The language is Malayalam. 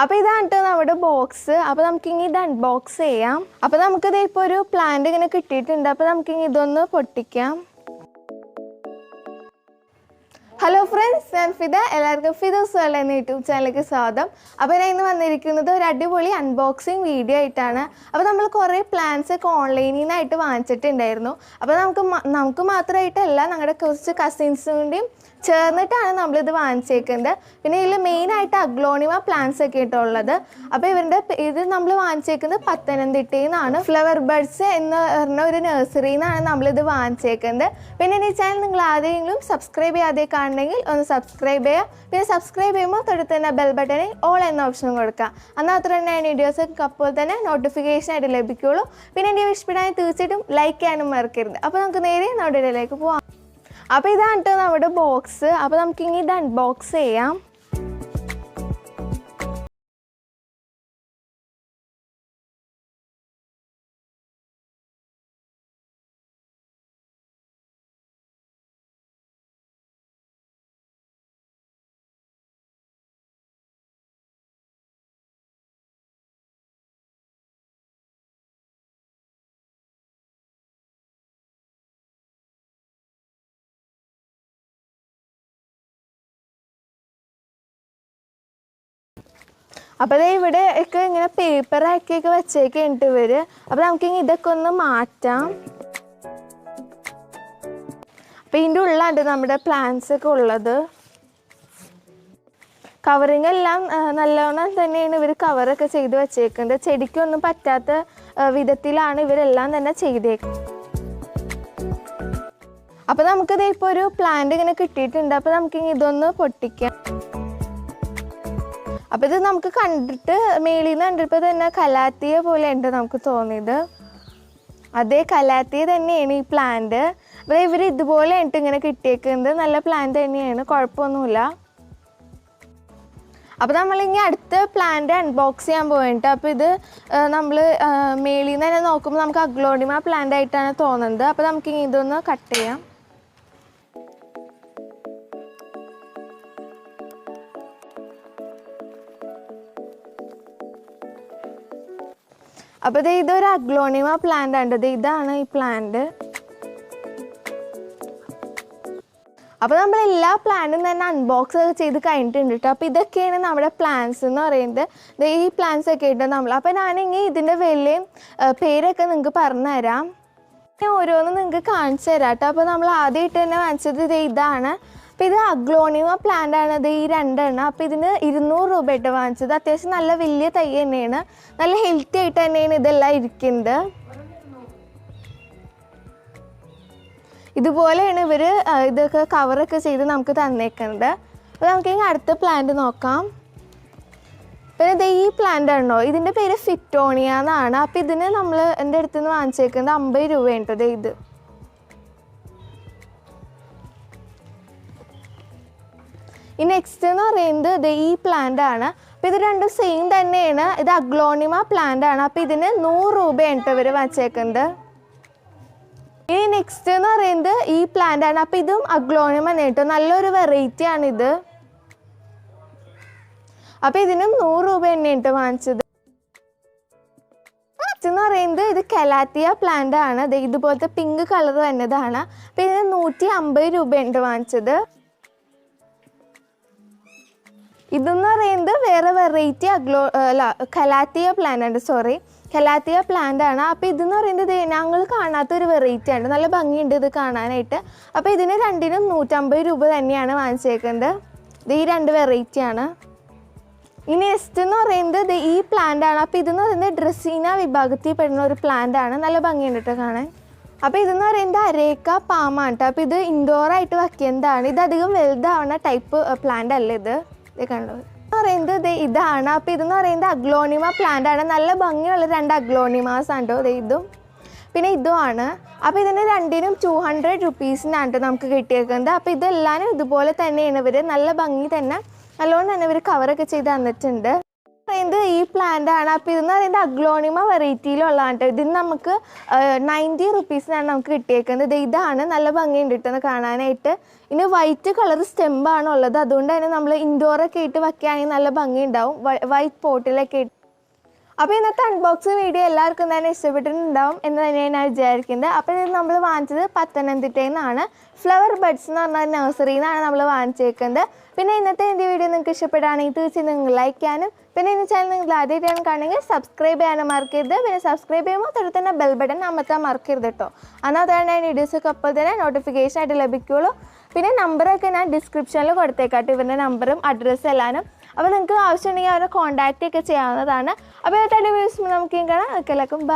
അപ്പോൾ ഇതാണ് നമ്മുടെ ബോക്സ് അപ്പോൾ നമുക്കിനി ഇത് അൺബോക്സ് ചെയ്യാം. അപ്പോൾ നമുക്കിത് ഇപ്പൊ ഒരു പ്ലാന്റ് ഇങ്ങനെ കിട്ടിയിട്ടുണ്ട്. അപ്പോൾ നമുക്കിനി ഇതൊന്ന് പൊട്ടിക്കാം. ഹലോ ഫ്രണ്ട്സ് ഞാൻ ഫിദ എല്ലാവർക്കും ഫിദോസ് വേൾഡ് എന്ന യൂട്യൂബ് ചാനലിലേക്ക് സ്വാഗതം. അപ്പോൾ ഞാൻ ഇന്ന് വന്നിരിക്കുന്നത് ഒരു അടിപൊളി അൺബോക്സിങ് വീഡിയോ ആയിട്ടാണ്. അപ്പോൾ നമ്മൾ കുറേ പ്ലാൻസ് ഒക്കെ ഓൺലൈനിൽ നിന്നായിട്ട് വാങ്ങിച്ചിട്ടുണ്ടായിരുന്നു. അപ്പോൾ നമുക്ക് നമുക്ക് മാത്രമായിട്ടല്ല ഞങ്ങളുടെ കുറച്ച് കസിൻസിന്റെയും ചേർന്നിട്ടാണ് നമ്മളിത് വാങ്ങിച്ചേക്കുന്നത്. പിന്നെ ഇതിൽ മെയിനായിട്ട് അഗ്ലോണിമ പ്ലാന്റ്സ് ഒക്കെ ഇട്ടുള്ളത് അപ്പോൾ ഇവരുടെ ഇത് നമ്മൾ വാങ്ങിച്ചേക്കുന്നത് പത്തനംതിട്ടയിൽ നിന്നാണ് ഫ്ലവർ ബഡ്സ് എന്ന് പറഞ്ഞ ഒരു നഴ്സറിയിൽ നിന്നാണ് നമ്മളിത് വാങ്ങിച്ചേക്കുന്നത്. പിന്നെ ഈ ചാനൽ നിങ്ങൾ ആരെങ്കിലും സബ്സ്ക്രൈബ് ചെയ്യാതെ കാണണമെങ്കിൽ ഒന്ന് സബ്സ്ക്രൈബ് ചെയ്യുക. പിന്നെ സബ്സ്ക്രൈബ് ചെയ്യുമ്പോൾ തൊട്ട് തന്നെ ബെൽ ബട്ടണിൽ ഓൾ എന്ന ഓപ്ഷൻ കൊടുക്കുക. എന്നാൽ അത്ര തന്നെ വീഡിയോസ് അപ്പോൾ തന്നെ നോട്ടിഫിക്കേഷൻ ആയിട്ട് ലഭിക്കുള്ളൂ പിന്നെ എന്റെ ഇഷ്ടപ്പെടാൻ തീർച്ചയായിട്ടും ലൈക്ക് ചെയ്യാനും മറക്കരുത്. അപ്പോൾ നമുക്ക് നേരെ നമ്മുടെ ഇടയിലേക്ക് പോവാം. അപ്പോൾ ഇതാണ് കേട്ടോ നമ്മുടെ ബോക്സ് അപ്പോൾ നമുക്ക് ഇനി ഇത് അൺബോക്സ് ചെയ്യാം. അപ്പോൾ ഇവിടെ ഒക്കെ ഇങ്ങനെ പേപ്പർ ആക്കിയൊക്കെ വെച്ചേക്കുണ്ട് ഇവർ. അപ്പോൾ നമുക്ക് ഇതൊക്കെ ഒന്ന് മാറ്റാം. അപ്പോൾ ഇതിന്റെ ഉള്ളാണ്ട് നമ്മുടെ പ്ലാന്റ്സ് ഒക്കെ ഉള്ളത്. കവറിങ് എല്ലാം നല്ലോണം തന്നെയാണ് ഇവർ കവറൊക്കെ ചെയ്ത് വെച്ചേക്കുന്നത് ചെടിക്കൊന്നും പറ്റാത്ത വിധത്തിലാണ് ഇവരെല്ലാം തന്നെ ചെയ്തേക്കുന്നത് അപ്പോൾ നമുക്കിത് ഇപ്പോൾ ഒരു പ്ലാന്റ് ഇങ്ങനെ കിട്ടിയിട്ടുണ്ട്. അപ്പോൾ നമുക്ക് ഇതൊന്ന് പൊട്ടിക്കാം. അപ്പോൾ ഇത് നമുക്ക് കണ്ടിട്ട് മേളിൽ നിന്ന് കണ്ടപ്പോൾ തന്നെ കലാത്തിയ പോലെ ഉണ്ട് നമുക്ക് തോന്നിയത്. അതേ കലാത്തിയ തന്നെയാണ് ഈ പ്ലാന്റ് അപ്പോൾ ഇവർ ഇതുപോലെ ഉണ്ട് ഇങ്ങനെ കിട്ടിയേക്കുന്നത്. നല്ല പ്ലാന്റ് തന്നെയാണ്. കുഴപ്പമൊന്നുമില്ല. അപ്പോൾ നമ്മളിങ്ങനെ അടുത്ത പ്ലാന്റ് അൺബോക്സ് ചെയ്യാൻ പോയിട്ട് അപ്പോൾ ഇത് നമ്മൾ മേളിൽ നിന്ന് തന്നെ നോക്കുമ്പോൾ നമുക്ക് അഗ്ലോണിമ പ്ലാന്റ് ആയിട്ടാണ് തോന്നുന്നത്. അപ്പോൾ നമുക്ക് ഇതൊന്ന് കട്ട് ചെയ്യാം. അപ്പോൾ ദേ ഇതൊരു അഗ്ലോണിമ പ്ലാന്റ് ആണ് ഇതാണ് ഈ പ്ലാന്റ് അപ്പോൾ നമ്മൾ എല്ലാ പ്ലാന്റും തന്നെ അൺബോക്സ് ഒക്കെ ചെയ്ത് കഴിഞ്ഞിട്ടുണ്ട് കേട്ടോ അപ്പോൾ ഇതൊക്കെയാണ് നമ്മുടെ പ്ലാന്റ്സ് എന്ന് പറയുന്നത്. ഈ പ്ലാന്റ്സ് ഒക്കെ ആയിട്ട് നമ്മൾ അപ്പോൾ ഞാനിങ്ങനെ ഇതിന്റെ വിലയും പേരൊക്കെ നിങ്ങൾക്ക് പറഞ്ഞു തരാം. ഞാൻ ഓരോന്നും നിങ്ങൾക്ക് കാണിച്ചു തരാം കേട്ടോ അപ്പോൾ നമ്മൾ ആദ്യമായിട്ട് തന്നെ വാങ്ങിച്ചത് ഇത് ഇതാണ്. അപ്പോൾ ഇത് അഗ്ലോണിമ പ്ലാന്റ് ആണ് ഈ രണ്ടെണ്ണം. അപ്പം ഇതിന് ഇരുന്നൂറ് രൂപ ആയിട്ട് വാങ്ങിച്ചത്. അത്യാവശ്യം നല്ല വലിയ തൈ തന്നെയാണ്. നല്ല ഹെൽത്തി ആയിട്ട് തന്നെയാണ് ഇതെല്ലാം ഇരിക്കുന്നത്. ഇതുപോലെയാണ് ഇവർ ഇതൊക്കെ കവറൊക്കെ ചെയ്ത് നമുക്ക് തന്നേക്കുന്നത് അപ്പോൾ നമുക്ക് ഇനി അടുത്ത പ്ലാന്റ് നോക്കാം. പിന്നെ ഇത് ഈ പ്ലാന്റ് ആണോ? ഇതിന്റെ പേര് ഫിറ്റോണിയ എന്നാണ്. അപ്പോൾ ഇതിന് നമ്മൾ എന്റെ അടുത്ത് നിന്ന് വാങ്ങിച്ചേക്കുന്നത് അമ്പത് രൂപയുണ്ട് ഇത്. ഈ നെക്സ്റ്റ് എന്ന് പറയുന്നത് ഇത് ഈ പ്ലാന്റ് ആണ്. അപ്പോൾ ഇത് രണ്ടും സെയിം തന്നെയാണ്. ഇത് അഗ്ലോണിമ പ്ലാന്റ് ആണ്. അപ്പോൾ ഇതിന് നൂറ് രൂപയാണ് ഇവർ വച്ചേക്കുന്നത്. ഇനി നെക്സ്റ്റ് എന്ന് പറയുന്നത് ഈ പ്ലാന്റ് ആണ്. അപ്പോൾ ഇതും അഗ്ലോണിമ കേട്ടോ. നല്ലൊരു വെറൈറ്റി ആണിത് അപ്പോൾ ഇതിനും നൂറ് രൂപ തന്നെയാണ് വാങ്ങിച്ചത്. നെക്സ്റ്റ് എന്ന് പറയുന്നത് ഇത് കലാത്തിയ പ്ലാന്റ് ആണ്. ഇതുപോലത്തെ പിങ്ക് കളർ വന്നതാണ്. അപ്പോൾ ഇതിന് നൂറ്റി അമ്പത് രൂപയുണ്ട് വാങ്ങിച്ചത്. ഇതെന്ന് പറയുന്നത് വേറെ വെറൈറ്റി അഗ്ലോ അല്ല calathea plant sorry calathea plant ആണ്. അപ്പോൾ ഇതെന്ന് പറയുന്നത് ഞങ്ങൾ കാണാത്ത ഒരു വെറൈറ്റി ആണ്. നല്ല ഭംഗിയുണ്ട് ഇത് കാണാനായിട്ട്. അപ്പോൾ ഇതിന് രണ്ടിനും നൂറ്റമ്പത് രൂപ തന്നെയാണ് വാങ്ങിച്ചേക്കുന്നത്. ഇത് ഈ രണ്ട് വെറൈറ്റി ആണ്. ഇനി നെക്സ്റ്റ് എന്ന് പറയുന്നത് ഈ പ്ലാന്റ് ആണ്. അപ്പോൾ ഇതെന്ന് പറയുന്നത് ഡ്രസ്സീന വിഭാഗത്തിൽ പെടുന്ന ഒരു പ്ലാന്റ് ആണ്. നല്ല ഭംഗിയുണ്ട് കേട്ടോ കാണാൻ. അപ്പോൾ ഇതെന്ന് പറയുന്നത് അരേക്ക പാമാണ് കേട്ടോ അപ്പോൾ ഇത് ഇൻഡോർ ആയിട്ട് വയ്ക്കുന്നതാണ് ഇത് അധികം വലുതാവുന്ന ടൈപ്പ് പ്ലാന്റ് അല്ല ഇത്. ഇത് കണ്ടോ പറയുന്നത് ഇത് ഇതാണ്. അപ്പോൾ ഇതെന്ന് പറയുന്നത് അഗ്ലോണിമ പ്ലാന്റ് ആണ്. നല്ല ഭംഗിയുള്ള രണ്ട് അഗ്ലോണിമാസ് ആണ് കേട്ടോ ഇതും. പിന്നെ ഇതുമാണ്. അപ്പോൾ ഇതിന് രണ്ടിനും ടു ഹൺഡ്രഡ് റുപ്പീസിനാണ് നമുക്ക് കിട്ടിയേക്കുന്നത്. അപ്പോൾ ഇതെല്ലാനും ഇതുപോലെ തന്നെയാണ്. ഇവർ നല്ല ഭംഗി തന്നെ നല്ലോണം തന്നെ ഇവർ കവറൊക്കെ ചെയ്ത് തന്നിട്ടുണ്ട്. പറയുന്നത് ഈ പ്ലാന്റ് ആണ്. അപ്പോൾ ഇതെന്ന് പറയുന്നത് അഗ്ലോണിമ വെറൈറ്റിയിലുള്ളതാണ് കേട്ടോ ഇതിന് നമുക്ക് നയന്റി റുപ്പീസിനാണ് നമുക്ക് കിട്ടിയേക്കുന്നത്. ഇതാണ് നല്ല ഭംഗിയുണ്ട് കിട്ടുന്നത് കാണാനായിട്ട്. ഇനി വൈറ്റ് കളർ സ്റ്റെമ്പാണ് ഉള്ളത്. അതുകൊണ്ട് തന്നെ നമ്മൾ ഇൻഡോറൊക്കെ ഇട്ട് വയ്ക്കുകയാണെങ്കിൽ നല്ല ഭംഗി ഉണ്ടാവും വൈറ്റ് പോട്ടിലൊക്കെ ഇട്ട് അപ്പോൾ ഇന്നത്തെ അൺബോക്സിങ് വീഡിയോ എല്ലാവർക്കും തന്നെ ഇഷ്ടപ്പെട്ടിട്ടുണ്ടാവും എന്ന് തന്നെയാണ് ഞാൻ വിചാരിക്കുന്നത് അപ്പോൾ ഇത് നമ്മൾ വാങ്ങിച്ചത് പത്തനംതിട്ടയിൽ നിന്നാണ് ഫ്ലവർ ബഡ്സ് എന്ന് പറഞ്ഞ നഴ്സറിയിൽ നിന്നാണ് നമ്മൾ വാങ്ങിച്ചേക്കുന്നത്. പിന്നെ ഇന്നത്തെ എന്റെ വീഡിയോ നിങ്ങൾക്ക് ഇഷ്ടപ്പെടുകയാണെങ്കിൽ തീർച്ചയായും നിങ്ങൾ ലൈക്ക് ചെയ്യാനും പിന്നെ ഇന്ന് ചാനൽ നിങ്ങൾ ആദ്യമായിട്ടാണ് കാണുമെങ്കിൽ സബ്സ്ക്രൈബ് ചെയ്യാനും മറക്കരുത്. പിന്നെ സബ്സ്ക്രൈബ് ചെയ്യുമ്പോൾ തൊട്ട് തന്നെ ബെൽ ബട്ടൺ അമർത്താൻ മറക്കരുത് കേട്ടോ എന്നാൽ തന്നെ ഞാൻ വീഡിയോസൊക്കെ അപ്പോൾ തന്നെ നോട്ടിഫിക്കേഷൻ ആയിട്ട് ലഭിക്കുകയുള്ളൂ പിന്നെ നമ്പറൊക്കെ ഞാൻ ഡിസ്ക്രിപ്ഷനിൽ കൊടുത്തേക്കാട്ടോ ഇവരുടെ നമ്പറും അഡ്രസ്സും എല്ലാനും. അപ്പോൾ നിങ്ങൾക്ക് ആവശ്യമുണ്ടെങ്കിൽ അവരെ കോൺടാക്റ്റ് ഒക്കെ ചെയ്യാവുന്നതാണ്. അപ്പോൾ ഏതായാലും വീഡിയോസ് നമുക്ക് കാണാം. എല്ലാവർക്കും